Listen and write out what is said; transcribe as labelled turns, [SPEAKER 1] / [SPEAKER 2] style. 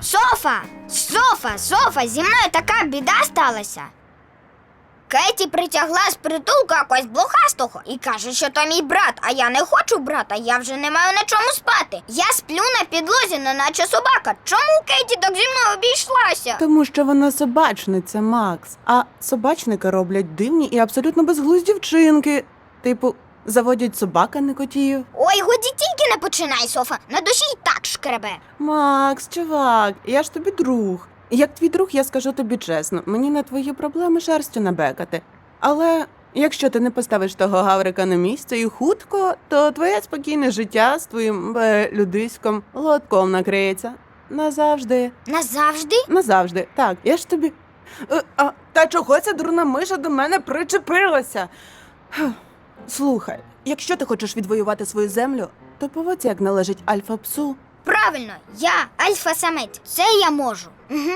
[SPEAKER 1] Софа! Софа, Софа, зі мною така біда сталася. Кеті притягла з притулку якогось блохастого і каже, що то мій брат, а я не хочу брата, я вже не маю на чому спати. Я сплю на підлозі, неначе собака. Чому Кеті так зі мною обійшлася?
[SPEAKER 2] Тому що вона собачниця, Макс. А собачники роблять дивні і абсолютно безглузді вчинки. Типу, заводять собак, а не котів.
[SPEAKER 1] Ой, годі тільки не починай, Софа. На душі й так шкребе.
[SPEAKER 2] Макс, чувак, я ж тобі друг. Як твій друг, я скажу тобі чесно, мені на твої проблеми шерстю набекати. Але якщо ти не поставиш того гаврика на місце і хутко, то твоє спокійне життя з твоїм е, людиськом лотком накриється. Назавжди.
[SPEAKER 1] Назавжди?
[SPEAKER 2] Назавжди. Так, я ж тобі. Е, а, та чого ця дурна миша до мене причепилася? Слухай, якщо ти хочеш відвоювати свою землю, то поводься, як належить альфа-псу.
[SPEAKER 1] Правильно, я альфа-самець. Це я можу. Угу.